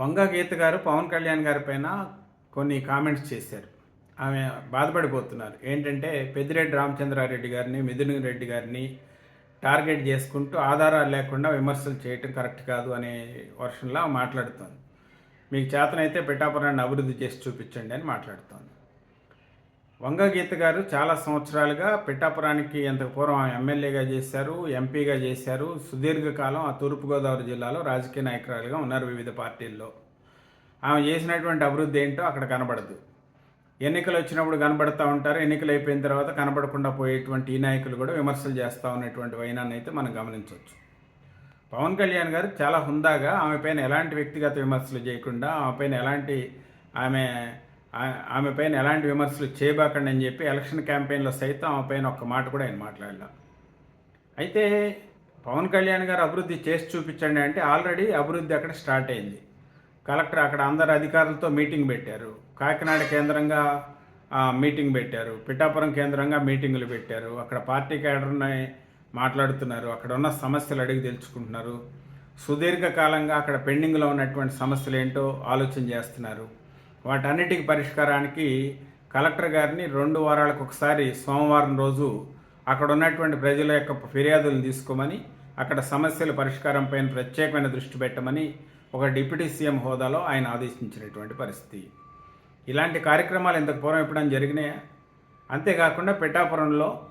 వంగ గీత గారు పవన్ కళ్యాణ్ గారి పైన కొన్ని కామెంట్స్ చేశారు. ఆమె బాధపడిపోతున్నారు. ఏంటంటే పెద్దిరెడ్డి రామచంద్రారెడ్డి గారిని మిథున్ రెడ్డి గారిని టార్గెట్ చేసుకుంటూ ఆధారాలు లేకుండా విమర్శలు చేయటం కరెక్ట్ కాదు అనే వర్షంలో మాట్లాడుతోంది. మీకు చేతనైతే పిఠాపురాన్ని అభివృద్ధి చేసి చూపించండి అని మాట్లాడుతోంది. వంగగీత గారు చాలా సంవత్సరాలుగా పిఠాపురానికి ఎంత పూర్వం ఎమ్మెల్యేగా చేశారు ఎంపీగా చేశారు. సుదీర్ఘకాలం ఆ తూర్పుగోదావరి జిల్లాలో రాజకీయ నాయకురాలుగా ఉన్నారు వివిధ పార్టీల్లో. ఆమె చేసినటువంటి అభివృద్ధి ఏంటో అక్కడ కనబడదు. ఎన్నికలు వచ్చినప్పుడు కనబడుతూ ఉంటారు. ఎన్నికలు అయిపోయిన తర్వాత కనబడకుండా పోయేటువంటి ఈ నాయకులు కూడా విమర్శలు చేస్తూ ఉన్నటువంటి వైనాన్ని అయితే మనం గమనించవచ్చు. పవన్ కళ్యాణ్ గారు చాలా హుందాగా ఆమె పైన ఎలాంటి వ్యక్తిగత విమర్శలు చేయకుండా ఆమె పైన ఎలాంటి ఆమె ఆమె పైన ఎలాంటి విమర్శలు చేయబాకండి అని చెప్పి ఎలక్షన్ క్యాంపెయిన్లో సైతం ఆమె పైన ఒక్క మాట కూడా ఆయన మాట్లాడలా. అయితే పవన్ కళ్యాణ్ గారు అభివృద్ధి చేసి చూపించండి అంటే ఆల్రెడీ అభివృద్ధి అక్కడ స్టార్ట్ అయింది. కలెక్టర్ అక్కడ అందరు అధికారులతో మీటింగ్ పెట్టారు. కాకినాడ కేంద్రంగా మీటింగ్ పెట్టారు. పిఠాపురం కేంద్రంగా మీటింగులు పెట్టారు. అక్కడ పార్టీ క్యాడర్ని మాట్లాడుతున్నారు. అక్కడ ఉన్న సమస్యలు అడిగి తెలుసుకుంటున్నారు. సుదీర్ఘకాలంగా అక్కడ పెండింగ్లో ఉన్నటువంటి సమస్యలు ఏంటో ఆలోచన చేస్తున్నారు. వాటన్నిటికి పరిష్కారానికి కలెక్టర్ గారిని రెండు వారాలకు ఒకసారి సోమవారం రోజు అక్కడ ఉన్నటువంటి ప్రజల యొక్క ఫిర్యాదులను తీసుకోమని అక్కడ సమస్యల పరిష్కారం పైన ప్రత్యేకమైన దృష్టి పెట్టమని ఒక డిప్యూటీ సీఎం హోదాలో ఆయన ఆదేశించినటువంటి పరిస్థితి. ఇలాంటి కార్యక్రమాలు ఇంతకు పూర్వం ఎప్పుడైనా జరిగినాయా? అంతేకాకుండా పిఠాపురంలో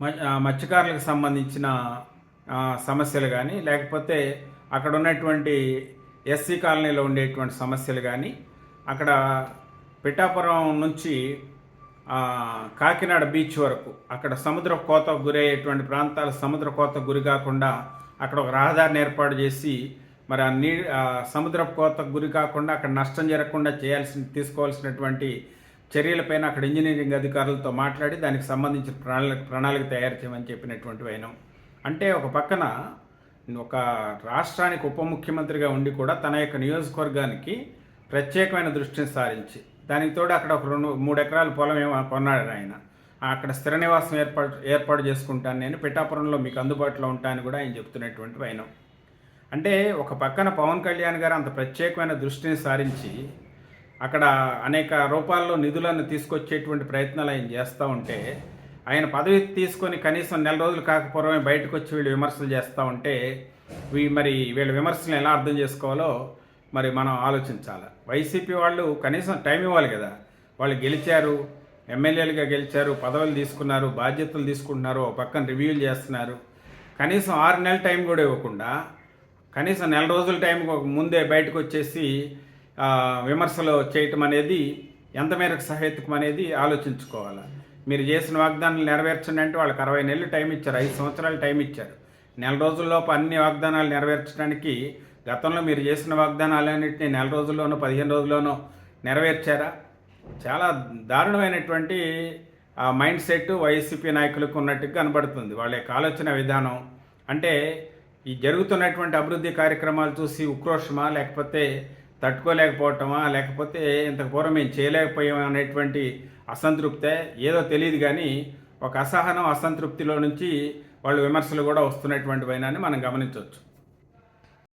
మ- మత్స్యకారులకు సంబంధించిన సమస్యలు కానీ లేకపోతే అక్కడ ఉన్నటువంటి ఎస్సీ కాలనీలో ఉండేటువంటి సమస్యలు కానీ అక్కడ పిఠాపురం నుంచి కాకినాడ బీచ్ వరకు అక్కడ సముద్ర కోత గురయ్యేటువంటి ప్రాంతాలు సముద్ర కోత గురి కాకుండా అక్కడ ఒక రహదారిని ఏర్పాటు చేసి మరి ఆ నీ సముద్ర కోత గురి కాకుండా అక్కడ నష్టం జరగకుండా చేయాల్సిన తీసుకోవాల్సినటువంటి చర్యలపైన అక్కడ ఇంజనీరింగ్ అధికారులతో మాట్లాడి దానికి సంబంధించిన ప్రణాళిక ప్రణాళిక తయారు చేయమని చెప్పినటువంటి వైనం. అంటే ఒక పక్కన ఒక రాష్ట్రానికి ఉప ముఖ్యమంత్రిగా ఉండి కూడా తన యొక్క నియోజకవర్గానికి ప్రత్యేకమైన దృష్టిని సారించి దానికి తోడు అక్కడ ఒక రెండు మూడు ఎకరాల పొలం ఏమో కొన్నాడు ఆయన. అక్కడ స్థిర నివాసం ఏర్పాటు ఏర్పాటు చేసుకుంటాను నేను పిఠాపురంలో మీకు అందుబాటులో ఉంటాను కూడా ఆయన చెప్తున్నటువంటి వైనం. అంటే ఒక పక్కన పవన్ కళ్యాణ్ గారు అంత ప్రత్యేకమైన దృష్టిని సారించి అక్కడ అనేక రూపాల్లో నిధులను తీసుకొచ్చేటువంటి ప్రయత్నాలు ఆయన చేస్తూ ఉంటే ఆయన పదవి తీసుకొని కనీసం నెల రోజులు కాకపోవడమే బయటకు వచ్చి వీళ్ళు విమర్శలు చేస్తూ ఉంటే వీ మరి వీళ్ళ విమర్శలను ఎలా అర్థం చేసుకోవాలో మరి మనం ఆలోచించాలి. వైసీపీ వాళ్ళు కనీసం టైం ఇవ్వాలి కదా. వాళ్ళు గెలిచారు ఎమ్మెల్యేలుగా గెలిచారు పదవులు తీసుకున్నారు బాధ్యతలు తీసుకుంటున్నారు ఒక పక్కన రివ్యూలు చేస్తున్నారు. కనీసం ఆరు నెలల టైం కూడా ఇవ్వకుండా కనీసం నెల రోజుల టైం ముందే బయటకు వచ్చేసి విమర్శలు చేయటం అనేది ఎంత మేరకు సహేతుకం అనేది ఆలోచించుకోవాలి. మీరు చేసిన వాగ్దానాలు నెరవేర్చండి అంటే వాళ్ళకి అరవై నెలలు టైం ఇచ్చారు ఐదు సంవత్సరాలు టైం ఇచ్చారు. నెల రోజుల్లోపు అన్ని వాగ్దానాలు నెరవేర్చడానికి గతంలో మీరు చేసిన వాగ్దానాలన్నింటినీ నెల రోజుల్లోనో పదిహేను రోజుల్లోనో నెరవేర్చారా? చాలా దారుణమైనటువంటి ఆ మైండ్ సెట్ వైసీపీ నాయకులకు ఉన్నట్టుగా కనబడుతుంది. వాళ్ళ యొక్క ఆలోచన విధానం. అంటే ఈ జరుగుతున్నటువంటి అభివృద్ధి కార్యక్రమాలు చూసి ఉక్రోషమా లేకపోతే తట్టుకోలేకపోవటమా లేకపోతే ఇంతకు పూర్వం మేము చేయలేకపోయాం అనేటువంటి అసంతృప్తే ఏదో తెలియదు కానీ ఒక అసహనం అసంతృప్తిలో నుంచి వాళ్ళు విమర్శలు కూడా వస్తున్నటువంటి పైన మనం గమనించవచ్చు.